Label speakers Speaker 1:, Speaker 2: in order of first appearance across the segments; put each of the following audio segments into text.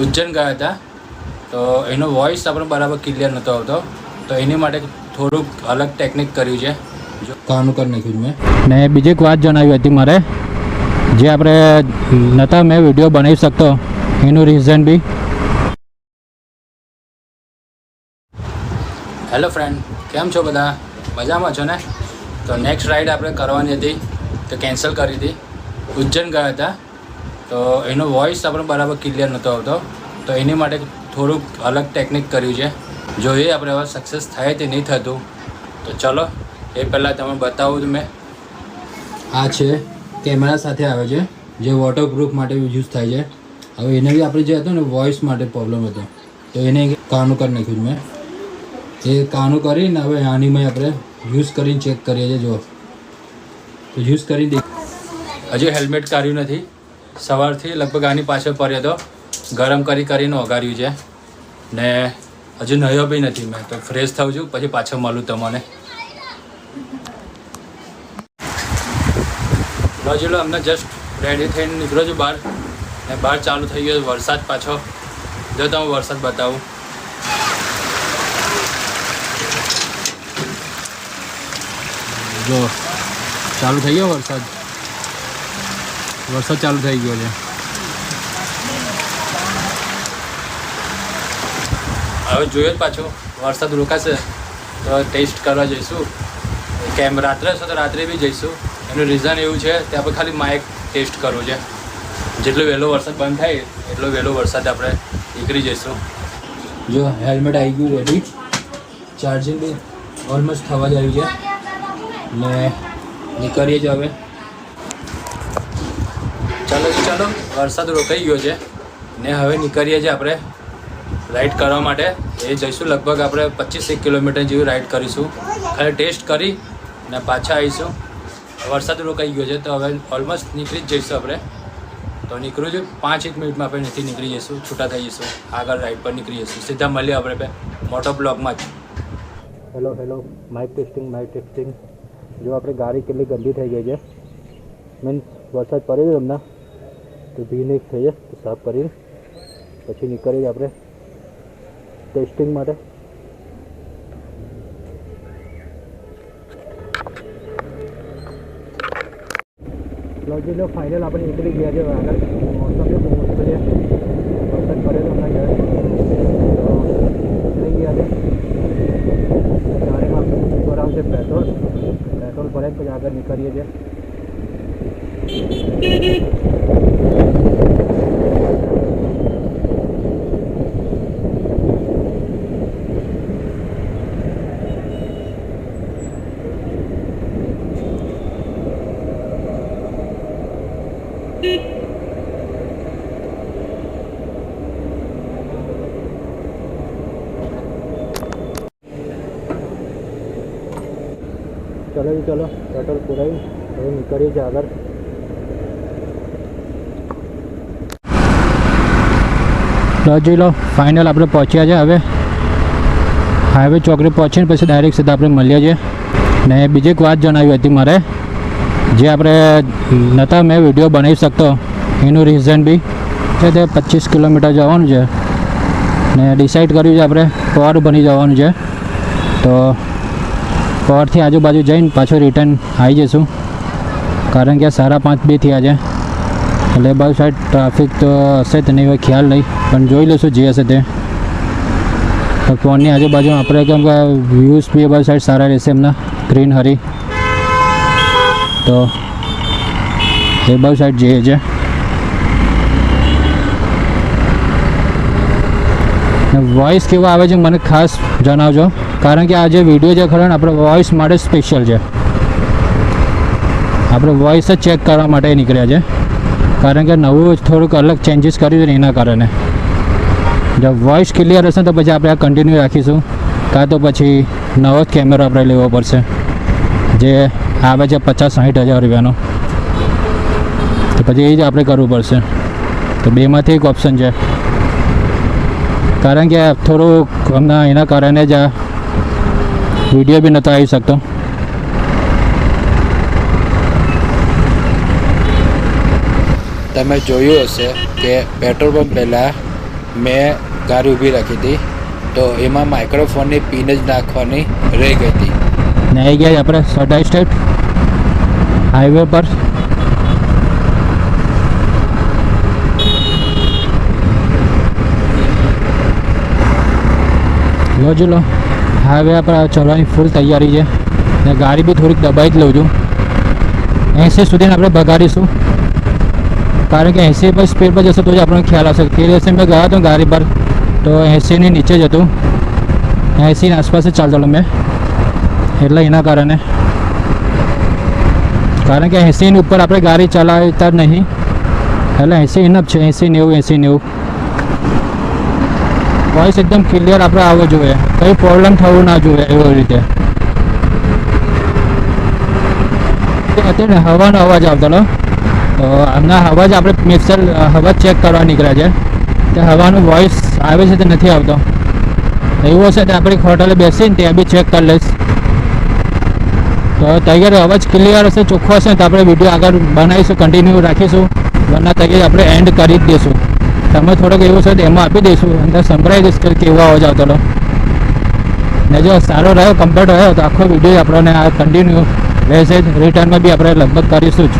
Speaker 1: ઉજ્જૈન ગયા હતા. તો એનો વોઇસ આપણને બરાબર ક્લિયર નહોતો આવતો. તો એની માટે થોડુંક અલગ ટેકનિક કર્યું છે. જો કાનું કરી નાખ્યું મેં.
Speaker 2: ને બીજી એક વાત જણાવી હતી મારે. જે આપણે નહોતા મેં વીડિયો બનાવી શકતો એનું રીઝન બી.
Speaker 1: હેલો ફ્રેન્ડ કેમ છો બધા? મજામાં છો ને? તો નેક્સ્ટ રાઈડ આપણે કરવાની હતી. તો કેન્સલ કરી હતી. ઉજ્જૈન ગયા હતા. તો એનો વોઇસ આપણને બરાબર ક્લિયર નહોતો આવતો. તો એની માટે થોડુંક અલગ ટેકનિક કર્યું છે. જોઈએ આપણે હવે સક્સેસ થાય તે નહીં થતું, તો ચલો, એ પહેલાં તમે બતાવું મેં. આ છે કેમેરા સાથે આવે છે, જે વોટરપ્રૂફ માટે યુઝ થાય છે. હવે એને બી આપણે જે હતું ને વોઇસ માટે પ્રોબ્લેમ હતો. તો એને કાનું કરી નાખ્યું મેં. એ કાનું કરીને હવે આની મેં આપણે યુઝ કરીને ચેક કરીએ છીએ, જો. તો યુઝ કરી દે. હજી હેલ્મેટ કાઢ્યું નથી. સવારથી લગભગ આની પાછળ પડ્યો હતો ગરમ કરી કરીને વગાડ્યું છે. ને હજુ નયો બી નથી. મેં તો ફ્રેશ થઉં છું, પછી પાછો મળું તમને. રજુલો અમને જસ્ટ રેડી થઈને નીકળો છું બહાર. ને બહાર ચાલુ થઈ ગયો વરસાદ પાછો. જો તમે વરસાદ બતાવું. જો, ચાલુ થઈ ગયો વરસાદ? વરસાદ ચાલુ થઈ ગયો છે. હવે જોયો પાછું, વરસાદ રોકાશે તો ટેસ્ટ કરવા જઈશું. કેમ રાત્રે હશે તો રાત્રે બી જઈશું. એનું રીઝન એવું છે કે આપણે ખાલી માઇક ટેસ્ટ કરવું છે. જેટલો વહેલો વરસાદ બંધ થાય, એટલો વહેલો વરસાદ આપણે નીકળી જઈશું. જો હેલ્મેટ આવી ગયું રેડી ચાર્જિંગ બી ઓલમોસ્ટ થવા જ આવ્યું છે. ને નીકળીએ જ હવે. ચાલો ચાલો. વરસાદ રોકાઈ ગયો છે ને હવે નીકળીએ છીએ આપણે રાઈડ કરવા માટે. એ જઈશું લગભગ આપણે પચીસેક કિલોમીટર જેવી રાઈડ કરીશું. ખાલી ટેસ્ટ કરી ને પાછા આવીશું. વરસાદ રોકાઈ ગયો છે તો હવે ઓલમોસ્ટ નીકળી જ જઈશું આપણે. તો નીકળું છું. પાંચ એક મિનિટમાં આપણે નથી નીકળી જઈશું, છૂટા થઈ જઈશું. આગળ રાઈડ પર નીકળી જઈશું. સીધા મળીએ આપણે મોટો બ્લોકમાં જ.
Speaker 2: Hello hello mic testing mic testing જો આપણે ગાડી કેટલી ગંદી થઈ ગઈ છે. મીન્સ વરસાદ પડ્યો છે હમણાં તો ભીની થઈ જાય, તો સાફ કરીને પછી નીકળીએ આપણે ટેસ્ટિંગ માટે. લો ફાઇનલ આપણે નીકળી ગયા છે આગળ મોસમ બી બહુ મસ્ત છે વરસાદ પડે તો હમણાં ઘરે તો નીકળી ગયા છે ગાડીમાં ભરાવશે પેટ્રોલ પેટ્રોલ ભરે પછી આગળ નીકળીએ છીએ ચલો જી, ચલો. પેટ્રોલ પુરાવી હવે નીકળીએ છીએ આગળ. લો, જોઈ લો. ફાઇનલ આપણે પહોંચ્યા છે હવે. હાઈવે ચોકડી પહોંચીને પછી ડાયરેક્ટ સીધા આપણે મળીએ છીએ. ને બીજી એક વાત જણાવી હતી મારે. જે આપણે નહોતા મેં વીડિયો બનાવી શકતો. એનું રીઝન બી. છે તે પચીસ કિલોમીટર જવાનું છે. ને ડિસાઇડ કર્યું છે આપણે પવાર બની જવાનું છે. તો પવારથી આજુબાજુ જઈને પાછું રિટર્ન આવી જઈશું. કારણ કે સાડા પાંચ બી થયા છે. એટલે બાજુ સાઈડ ટ્રાફિક તો હશે નહીં હોય ખ્યાલ નહીં. પણ જોઈ લઈશું જે હશે તે. ફોનની આજુબાજુ આપણે કેમ કે વ્યૂઝ બી બાજુ સાઈડ સારા રહેશે એમના. ગ્રીન હરી. તો એ બાજુ સાઈડ જઈએ છે. વોઇસ કેવા આવે છે મને ખાસ જણાવજો. કારણ કે આ જે વીડિયો છે ખરો આપણે વોઇસ માટે સ્પેશિયલ છે. આપણે વોઇસ જ ચેક કરવા માટે નીકળ્યા છે. કારણ કે નવું થોડુંક અલગ ચેન્જીસ કર્યું છે એના કારણે. જો વોઇસ ક્લિયર હશે તો પછી આપણે આ કન્ટિન્યુ રાખીશું. કાં તો પછી નવો જ કેમેરો આપણે લેવો પડશે. જે આવે છે પચાસ સાઠ હજાર રૂપિયાનો. તો પછી એ જ આપણે કરવું પડશે. તો બેમાંથી એક ઓપ્શન છે. કારણ કે થોડુંક હમણાં એના કારણે જ આ વીડિયો બી નહોતો આવી શકતો.
Speaker 1: તમે જોયું હશે કે પેટ્રોલ પંપ પહેલાં મેં ગાડી ઊભી રાખી હતી તો એમાં માઇક્રોફોનની પિન જ નાખવાની રહી ગઈ હતી.
Speaker 2: નહીં ગયા આપણે સડાઈ સ્ટેટ હાઈવે પર. લો જો લો. હાઈવે પર ચલવાની ફૂલ તૈયારી છે. ને ગાડી બી થોડીક દબાઈ જ લઉં છું. એંસી સુધીને આપણે ભગાડીશું. કારણ કે એંસી પર સ્પીડ પર જશે તો જ આપણને ખ્યાલ આવશે. તે દિવસે મેં ગયા હતો ગાડી પર તો એંસીની નીચે જ હતું. એંસીની આસપાસ જ ચાલતો મેં. એટલે એના કારણે. કારણ કે એંસીની ઉપર આપણે ગાડી ચલાવતા નહીં. એટલે એંસી ઇનફ છે. એંસી નેવું એંસી નેવું. વોઇસ એકદમ ક્લિયર આપણે આવવો જોઈએ. કંઈ પ્રોબ્લેમ થવું ના જોઈએ એવી રીતે. અત્યારે હવાનો અવાજ આવતો તો હમણાં અવાજ આપણે મિક્સર હવા ચેક કરવા નીકળ્યા છે. તે હવાનું વોઇસ આવે છે તે નથી આવતો. એવું હશે તો આપણે હોટલે બેસીને ત્યાં બી ચેક કરી લઈશ. તો તૈયાર અવાજ ક્લિયર હશે, ચોખ્ખો હશે તો આપણે વીડિયો આગળ બનાવીશું કન્ટિન્યુ રાખીશું. વરના તૈયાર આપણે એન્ડ કરી જ દઈશું. તમે થોડોક એવો છે એમાં આપી દઈશું. અંદર સંભળાઈ દઈશ કે કેવો અવાજ આવતો હતો. ને જો સારો રહ્યો કમ્પ્લીટ રહ્યો, તો આખો વીડિયો આપણને આ કન્ટિન્યુ રહેશે જ. રિટર્નમાં બી આપણે લગભગ કરીશું જ.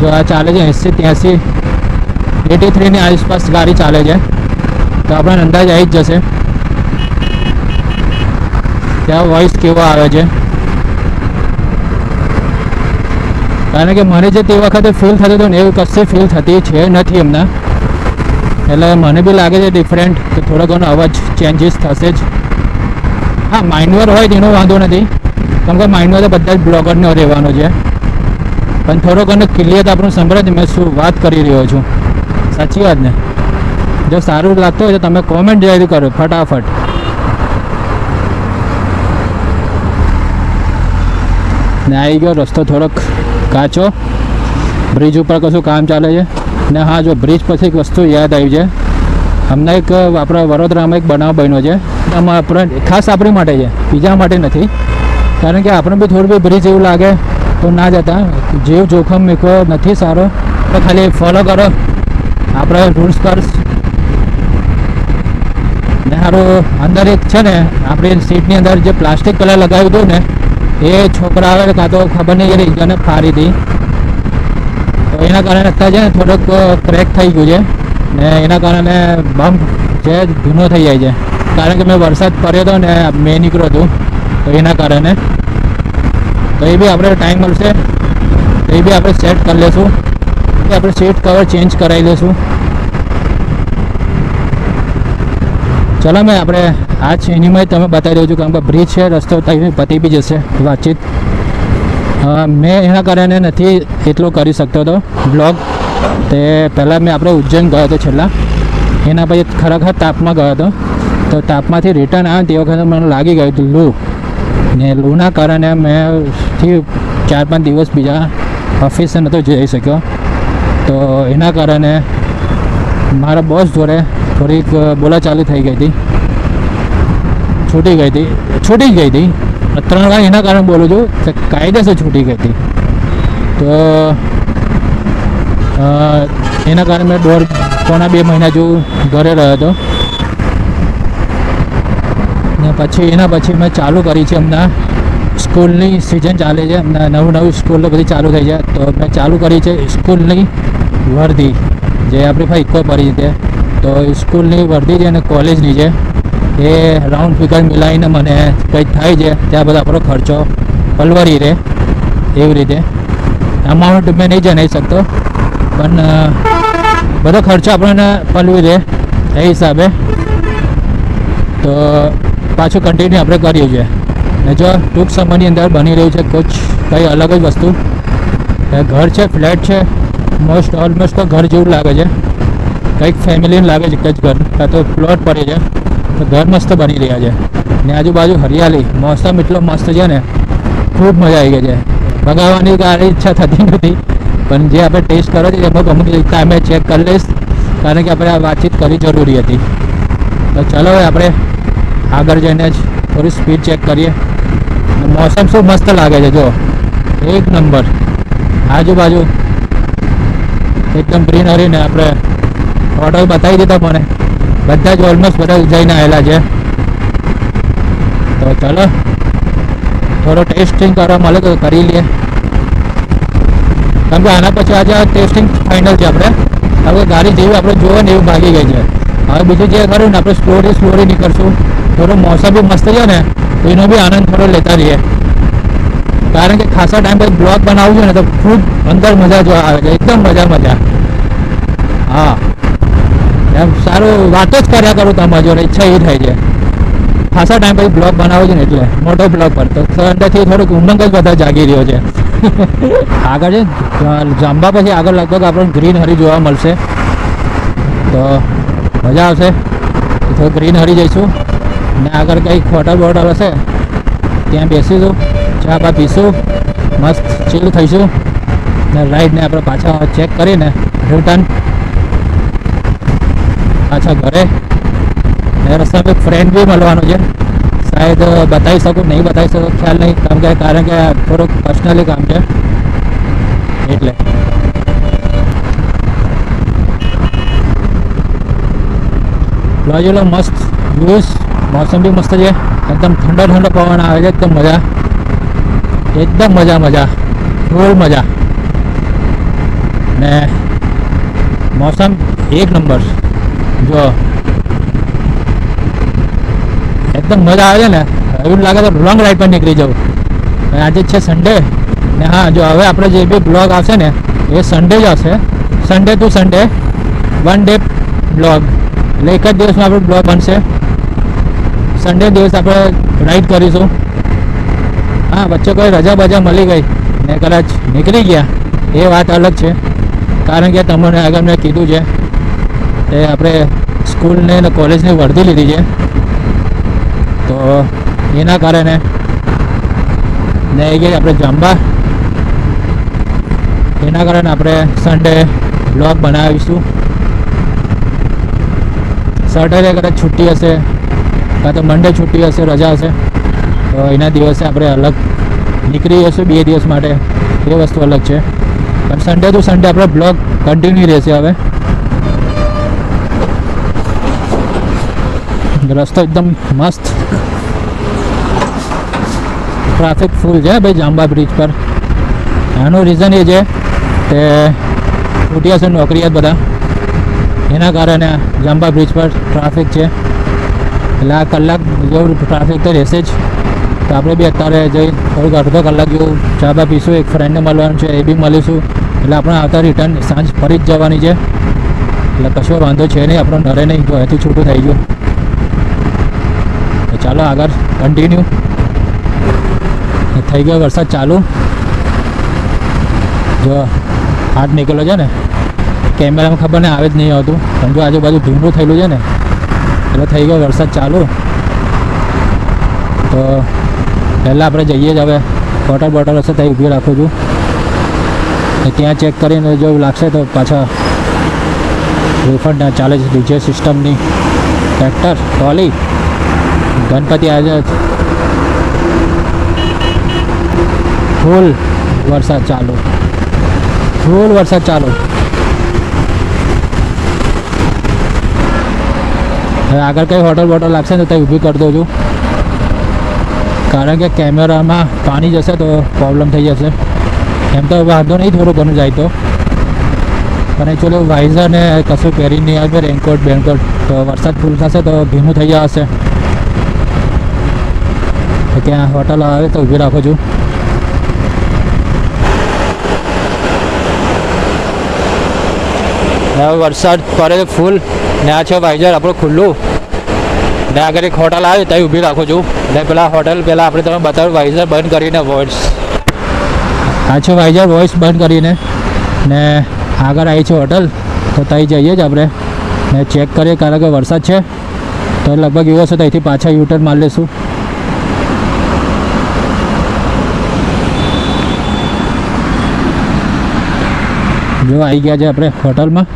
Speaker 2: જો આ ચાલે છે એંસી ત્યાંસી. એટી થ્રીની આસપાસ ગાડી ચાલે છે. તો આપણને અંદાજ આવી જ જશે. ત્યાં વોઇસ કેવો આવે છે? કારણ કે મને જે તે વખતે ફીલ થતું હતું ને એવું કશે ફીલ થતી છે નથી એમના. એટલે મને બી લાગે છે ડિફરન્ટ કે થોડો ઘણો અવાજ ચેન્જીસ થશે જ. હા માઇન્ડવર હોય તેનો વાંધો નથી. કેમ કે માઇન્ડવર તો બધા જ બ્લોગરને રહેવાનો છે. પણ થોડો ઘણો ક્લિયર આપણું સંભળાય મેં શું વાત કરી રહ્યો છું. સાચી વાત ને? જો સારું લાગતું હોય તો તમે કોમેન્ટ જરૂર કરો, ફટાફટ. ને આવી ગયો રસ્તો થોડોક કાચો. બ્રિજ ઉપર કશું કામ ચાલે છે. ને હા, જો બ્રિજ પછી એક વસ્તુ યાદ આવી છે. હમણાં એક, આપણા વડોદરામાં એક બનાવ બન્યો છે. આમાં આપણે, ખાસ આપણી માટે છે, બીજા માટે નથી. કારણ કે આપણે બી થોડું બી બ્રિજ એવું લાગે તો ના જતા. જીવ જોખમ મૂકવો નથી સારો. તો ખાલી ફોલો કરો. આપણે રૂલ્સ પર. ને સારું અંદર એક છે ને, આપણી સીટની અંદર જે પ્લાસ્ટિક પહેલાં લગાવ્યું હતું ને એ છોકરા આવે કાં તો ખબર નહીં કે એને ફારી હતી તો એના કારણે અત્યારે છે ને થોડોક ક્રેક થઈ ગયું છે ને એના કારણે બમ્પ છે જૂનો થઈ જાય છે. કારણ કે મેં વરસાદ પડ્યો હતો ને મેં નીકળ્યો હતું, તો એના કારણે. તો એ બી આપણે ટાઈમ મળશે. તો એ બી આપણે સેટ કરી એ આપણે સીટ કવર ચેન્જ કરાવી લઈશું ચલો મેં આપણે આ જ એનીમાં તમે બતાવી દઉં છું કારણ કે બ્રિજ છે, રસ્તો પતી બી જશે, વાતચીત. મેં એના કારણે નથી એટલો કરી શકતો હતો બ્લોગ તે પહેલાં મેં આપણે ઉજ્જૈન ગયો હતો છેલ્લા. એના પછી ખરેખર તાપમાં ગયો હતો. તો તાપમાંથી રિટર્ન આવ્યો તે વખતે મને લાગી ગયું હતું, લૂ. ને લૂના કારણે મેં થી ચાર પાંચ દિવસ બીજા ઓફિસે નહોતો જઈ શક્યો. તો એના કારણે મારા બોસ જોડે થોડીક બોલાચાલી થઈ ગઈ હતી. છૂટી ગઈ હતી. છૂટી ગઈ હતી. ત્રણ વાર એના કારણે બોલું છું કે કાયદેસર છૂટી ગઈ હતી. તો એના કારણે મેં દોઢ, પોણા બે મહિના જેવું ઘરે રહ્યો હતો. ને પછી, એના પછી મેં ચાલુ કરી છે હમણાં. સ્કૂલની સિઝન ચાલે છે. હમણાં નવું નવું સ્કૂલ બધી ચાલુ થઈ છે. તો મેં ચાલુ કરી છે સ્કૂલની વર્ધી જે આપણી ભાઈ ઇકો પડી છે તો સ્કૂલની વર્ધી છે અને કોલેજની છે, એ રાઉન્ડ ફિગર મિલાવીને મને કંઈક થાય છે, ત્યાં બધા આપણો ખર્ચો પલવરી રહે, એવી રીતે. અમાઉન્ટ મેં નહીં જણાવી શકતો, પણ બધો ખર્ચો આપણને પલવી રહે, એ હિસાબે. તો પાછું કન્ટિન્યુ આપણે કર્યું છે ને જો ટૂંક સમયની અંદર બની રહ્યું છે કોચ કંઈ અલગ જ વસ્તુ. ઘર છે ફ્લેટ છે મોસ્ટ ઓલમોસ્ટ તો ઘર જેવું લાગે છે. કંઈક ફેમિલીને લાગે છે કંઈક ઘર. કાં તો પ્લોટ પડે છે. તો ઘર મસ્ત બની રહ્યા છે. ને આજુબાજુ હરિયાળી. મોસમ એટલો મસ્ત છે ને, ખૂબ મજા આવી ગઈ છે. ભગાવવાની કાંઈ ઈચ્છા થતી નથી. પણ જે આપણે ટેસ્ટ કરો છે એમાં અમુક ટાઈમે ચેક કરી લઈશ. કારણ કે આપણે આ વાતચીત કરવી જરૂરી હતી. તો ચલો હવે આપણે આગળ જઈને જ થોડી સ્પીડ ચેક કરીએ. મોસમ શું મસ્ત લાગે છે જો એક નંબર. આજુબાજુ એકદમ ગ્રીનરી ને આપણે હોટલ બતાવી દીધા મને બધા જ ઓલમોસ્ટ બધા જઈને આવેલા છે. તો ચલો, થોડો ટેસ્ટિંગ કરવા મળે તો કરી લઈએ. કેમ કે આના પછી આજે ટેસ્ટિંગ ફાઇનલ છે આપણે. હવે ગાડી જેવી આપણે જોવે ને એવું ભાગી ગઈ છે. હવે બીજું જે કર્યું ને આપણે સ્લોરી સ્લોરી નીકળશું. થોડું મોસમ બી મસ્ત છે ને, તો એનો બી આનંદ થોડો લેતા રહીએ. કારણ કે ખાસા ટાઈમ પછી બ્લોગ બનાવવું છે ને તો ખૂબ અંદર મજા જો આવે છે. એકદમ મજા મજા. હા. એમ સારું વાતો જ કર્યા કરું તમારી જોડે, ઈચ્છા એ થાય છે. ખાસા ટાઈમ પછી બ્લોગ બનાવો છે ને એટલે, મોટો બ્લોગ પર. તો અંદરથી થોડુંક ઉમંગ જ બધા જાગી રહ્યો છે. આગળ છે જાંબા પછી આગળ લગભગ આપણને ગ્રીન હરી જોવા મળશે. તો મજા આવશે. તો ગ્રીન હરી જઈશું. ને આગળ કંઈક હોટલ બોટલ હશે, ત્યાં બેસીશું, ચા બા પીશું, મસ્ત ચીલ થઈશું. ને રાઈડને આપણે પાછા ચેક કરીને રિટર્ન પાછા ઘરે. રસ્તામાં ફ્રેન્ડ બી મળવાનો છે. શાયદ બતાવી શકું? નહીં બતાવી શકું? ખ્યાલ નહીં. કેમ કે, કારણ કે થોડુંક પર્સનલી કામ છે. એટલે. લોજેલો મસ્ત વ્યૂઝ મોસમ બી મસ્ત છે. એકદમ ઠંડો ઠંડો પવન આવે છે. એકદમ મજા. એકદમ મજા મજા. ફૂલ મજા. ને, મોસમ એક નંબર. જો. એકદમ મજા આવે છે ને. એવું લાગે તો લોંગ રાઈડ પર નીકળી જવું અને આજે છે સન્ડે ને હા, જો હવે આપણે જે બી બ્લોગ આવશે ને, એ સન્ડે જ આવશે. Sunday to Sunday one day blog એટલે એક જ દિવસમાં આપણો બ્લોગ બનશે. સન્ડે દિવસ આપણે રાઈડ કરીશું. હા, વચ્ચે કોઈ રજા બજા મળી ગઈ ને કદાચ નીકળી ગયા. એ વાત અલગ છે. કારણ કે તમને આગળ મેં કીધું છે. એ આપણે સ્કૂલને ને કોલેજની વર્ધી લીધી છે. તો એના કારણે ને એ આપણે જાંબા એના કારણે આપણે સન્ડે બ્લોગ બનાવીશું. સેટરડે કદાચ છુટ્ટી હશે, કાં તો મંડે છુટ્ટી હશે, રજા હશે, તો એના દિવસે આપણે અલગ નીકળી જશું બે દિવસ માટે. એ વસ્તુ અલગ છે. પણ સન્ડે ટુ સન્ડે આપણે બ્લોગ કન્ટિન્યુ રહેશે હવે. રસ્તો એકદમ મસ્ત. ટ્રાફિક ફૂલ છે ભાઈ જાંબા બ્રિજ પર. આનું રીઝન એ છે કે ઉઠ્યા છે નોકરીયાત બધા. એના કારણે જાંબા બ્રિજ પર ટ્રાફિક છે. એટલે આ કલાક જેવું ટ્રાફિક તો રહેશે જ. તો આપણે બી અત્યારે જઈ થોડુંક અડધો કલાક જેવું ચા બા પીશું, એક ફ્રેન્ડને મળવાનું છે, એ બી મળીશું. એટલે આપણે આવતા રિટર્ન સાંજ ફરી જ જવાની છે. એટલે કશો વાંધો છે નહીં, આપણો નરે નહીં તો એથી છૂટું થઈ ગયું. ચાલો આગળ કન્ટિન્યુ થઈ ગયો વરસાદ ચાલુ. જો હાથ નીકળ્યો છે ને, કેમેરામાં ખબર ને આવે જ નહીં આવતું. પણ જો આજુબાજુ ભીંગું થયેલું છે ને, એટલે થઈ ગયો વરસાદ ચાલુ. તો પહેલાં આપણે જઈએ જ હવે. બોટલ બોટલ હશે ત્યાં ઊભી રાખું છું. ત્યાં ચેક કરીને જો લાગશે તો પાછા રિફંડ ચાલે છે. ડીજે સિસ્ટમની ટ્રેક્ટર ટ્રોલી ગણપતિ આઝાદ ફૂલ વરસાદ ચાલુ. ફૂલ વરસાદ ચાલુ. હવે આગળ કઈ હોટલ બોટલ લાગશે ને ત્યાં ઊભી કરી દઉં છું. કારણ કે કેમેરામાં પાણી જશે તો પ્રોબ્લેમ થઈ જશે. એમ તો વાંધો નહીં થોડું ઘણું જાય તો. પણ એકચ્યુઅલી વાઇઝર ને કશું પહેરી નહીં આવે રેનકોટ બેનકોટ તો વરસાદ ફૂલ થશે તો ભીનું થઈ જશે. તો ત્યાં હોટલ આવે તો ઊભી રાખું છું હવે વરસાદ પડે છે ફૂલ ને આ છે વાઇઝર આપણું ખુલ્લું. ને આગળ એક હોટલ આવે ત્યાં ઊભી રાખું છું ને પેલા હોટલ પહેલાં આપણે તમે બતાવ્યું વાઇઝર બંધ કરીને વોઇસ આ છે વાઇઝર વોઇસ બંધ કરીને. ને આગળ આવી છે હોટલ તો ત્યાં જઈએ જ આપણે. ને ચેક કરીએ કારણ કે વરસાદ છે. તો લગભગ એવો છે ત્યાંથી પાછા યુટર્ન મારી લઈશું જો આવી ગયા છે આપણે હોટલમાં.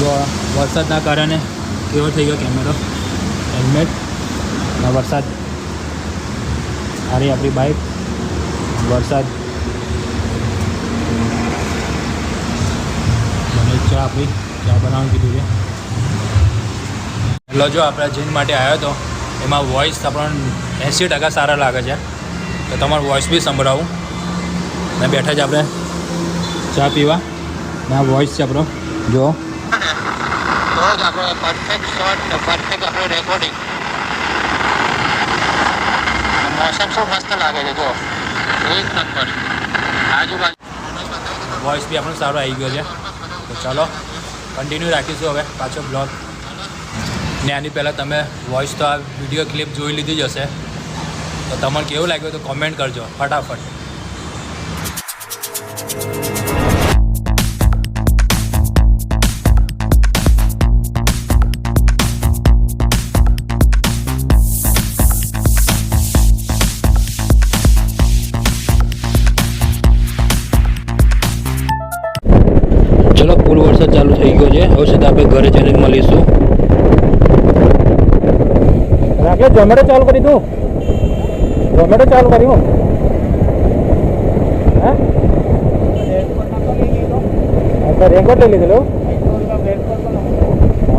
Speaker 2: જો વરસાદના કારણે કેવો થઈ ગયો કેમેરો?
Speaker 3: હેલ્મેટ. અને વરસાદ. આ રહી આપણી બાઇક વરસાદ. મને ચા આપી. ચા બનાવવાનું કીધું છે.
Speaker 2: એટલે જો આપણે જીન માટે આવ્યો હતો એમાં વોઇસ આપણને એંસી ટકા સારા લાગે છે. તો તમારું વોઇસ બી સંભળાવું.
Speaker 3: ને બેઠા જ આપણે ચા પીવા. ને આ વોઇસ છે આપણો. જો.
Speaker 4: મોસમ શું મસ્ત લાગે છે જો. એક નંબર. આજુબાજુ
Speaker 2: વોઇસ બી આપણો સારો આવી ગયો છે. તો ચાલો કન્ટિન્યુ રાખીશું હવે પાછો બ્લોગ ને આની પહેલાં તમે વોઇસ તો આ વીડિયો ક્લિપ જોઈ લીધી જ હશે. તો તમને કેવું લાગ્યું તો કોમેન્ટ કરજો, ફટાફટ.
Speaker 3: રાકેશ ઝોમેટો ચાલુ કરી તું ઝોમેટો ચાલુ કર્યું હું. અચ્છા રેનકોટ લઈ લીધેલું?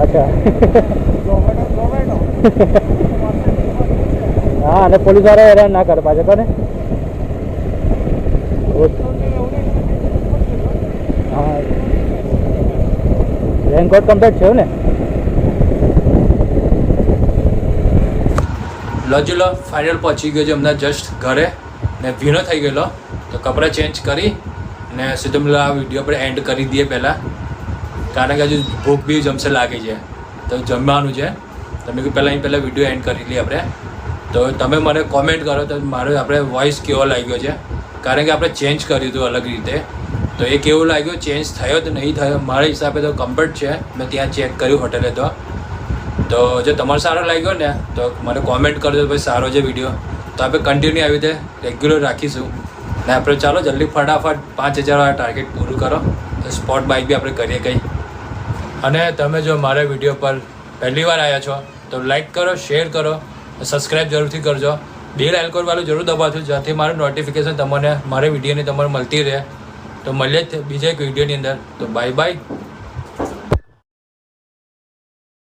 Speaker 3: અચ્છા. હા, અને પોલીસવાળા હેરાન ના કરે પાછા, કોને? હા. રેનકોટ કમ્પ્લીટ છે ને?
Speaker 2: લજો લો ફાઇનલ પહોંચી ગયો છે હમણાં જસ્ટ ઘરે ને ભીનો થઈ ગયેલો. તો કપડાં ચેન્જ કરી ને સીધું મતલબ આ વીડિયો આપણે એન્ડ કરી દઈએ પહેલાં. કારણ કે હજુ ભૂખ બી જમશે લાગે છે. તો જમવાનું છે. તમે કે પહેલાં અહીં પહેલાં વીડિયો એન્ડ કરી લઈએ આપણે. તો તમે મને કોમેન્ટ કરો તો મારો આપણે વોઇસ કેવો લાગ્યો છે. કારણ કે આપણે ચેન્જ કર્યું હતું અલગ રીતે. તો એ કેવું લાગ્યું? ચેન્જ થયો તો નહીં થયો? મારા હિસાબે તો કમ્ફર્ટ છે. મેં ત્યાં ચેક કર્યું હોટેલે તો. તો જો તમારે સારો લાગ્યો ને, તો મને કોમેન્ટ કરજો ભાઈ સારો છે વીડિયો તો આપણે કન્ટિન્યુ આવી રીતે રેગ્યુલર રાખીશું. ને આપણે ચાલો જલ્દી ફટાફટ પાંચ હજારવાળા ટાર્ગેટ પૂરું કરો. તો સ્પોટ બાઇક બી આપણે કરીએ કંઈ. અને તમે જો મારા વીડિયો પર પહેલી વાર આવ્યા છો, તો લાઈક કરો શેર કરો સબસ્ક્રાઈબ જરૂરથી કરજો. બેલ આઇકોન વાળું જરૂર દબાવજો, જેથી મારું નોટિફિકેશન તમને, મારા વિડીયોની તમારે મળતી રહે. તો મળીએ જ બીજા એક વિડીયોની અંદર. તો બાય બાય